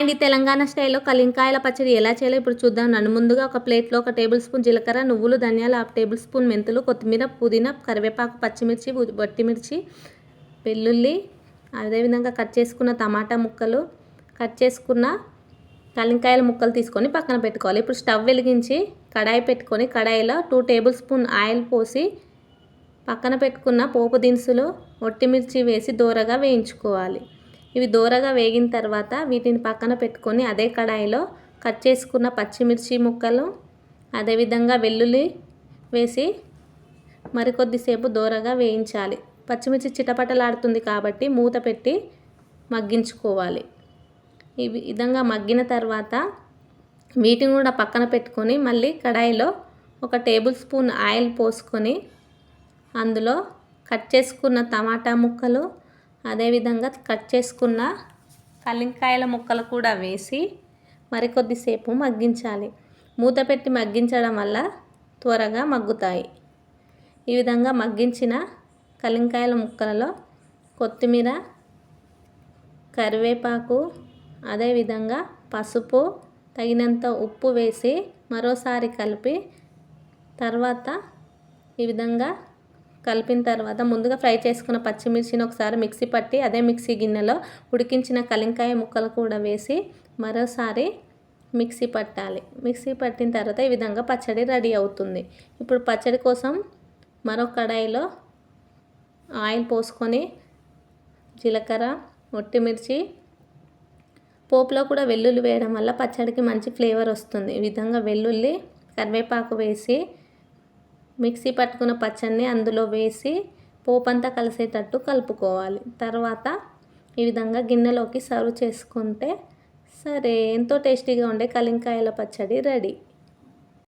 And ఈ తెలంగాణ స్టైల్లో కలింకాయల పచ్చడి ఎలా చేయాలో ఇప్పుడు చూద్దాం. నన్ను ముందుగా ఒక ప్లేట్లో ఒక టేబుల్ స్పూన్ జీలకర్ర నువ్వులు ధనియాలు హాఫ్ టేబుల్ స్పూన్ మెంతులు కొత్తిమీర పుదీనా కరివేపాకు పచ్చిమిర్చి వట్టిమిర్చి వెల్లుల్లి అదేవిధంగా కట్ చేసుకున్న టమాటా ముక్కలు కట్ చేసుకున్న కలింకాయల ముక్కలు తీసుకొని పక్కన పెట్టుకోవాలి. ఇప్పుడు స్టవ్ వెలిగించి కడాయి పెట్టుకొని కడాయిలో టూ టేబుల్ స్పూన్ ఆయిల్ పోసి పక్కన పెట్టుకున్న పోపు దినుసులు ఒట్టిమిర్చి వేసి దూరగా వేయించుకోవాలి. ఇవి దూరగా వేగిన తర్వాత వీటిని పక్కన పెట్టుకొని అదే కడాయిలో కట్ చేసుకున్న పచ్చిమిర్చి ముక్కలు అదేవిధంగా వెల్లుల్లి వేసి మరికొద్దిసేపు దూరగా వేయించాలి. పచ్చిమిర్చి చిటపటలాడుతుంది కాబట్టి మూత పెట్టి మగ్గించుకోవాలి. ఈ విధంగా మగ్గిన తర్వాత వీటిని కూడా పక్కన పెట్టుకొని మళ్ళీ కడాయిలో ఒక టేబుల్ స్పూన్ ఆయిల్ పోసుకొని అందులో కట్ చేసుకున్న టమాటా ముక్కలు అదేవిధంగా కట్ చేసుకున్న కలింకాయల ముక్కలు కూడా వేసి మరికొద్దిసేపు మగ్గించాలి. మూత పెట్టి మగ్గించడం వల్ల త్వరగా మగ్గుతాయి. ఈ విధంగా మగ్గించిన కలింకాయల ముక్కలలో కొత్తిమీర కరివేపాకు అదేవిధంగా పసుపు తగినంత ఉప్పు వేసి మరోసారి కలిపి తర్వాత ఈ విధంగా కలిపిన తర్వాత ముందుగా ఫ్రై చేసుకున్న పచ్చిమిర్చిని ఒకసారి మిక్సీ పట్టి అదే మిక్సీ గిన్నెలో ఉడికించిన కలింకాయ ముక్కలు కూడా వేసి మరోసారి మిక్సీ పట్టాలి. మిక్సీ పట్టిన తర్వాత ఈ విధంగా పచ్చడి రెడీ అవుతుంది. ఇప్పుడు పచ్చడి కోసం మరో కడాయిలో ఆయిల్ పోసుకొని జీలకర్ర ఒట్టిమిర్చి పోపులో కూడా వెల్లుల్లి వేయడం వల్ల పచ్చడికి మంచి ఫ్లేవర్ వస్తుంది. ఈ విధంగా వెల్లుల్లి కరివేపాకు వేసి మిక్సీ పట్టుకున్న పచ్చడిని అందులో వేసి పోపంతా కలిసేటట్టు కలుపుకోవాలి. తర్వాత ఈ విధంగా గిన్నెలోకి సర్వ్ చేసుకుంటే సరే ఎంతో టేస్టీగా ఉండే కలింకాయల పచ్చడి రెడీ.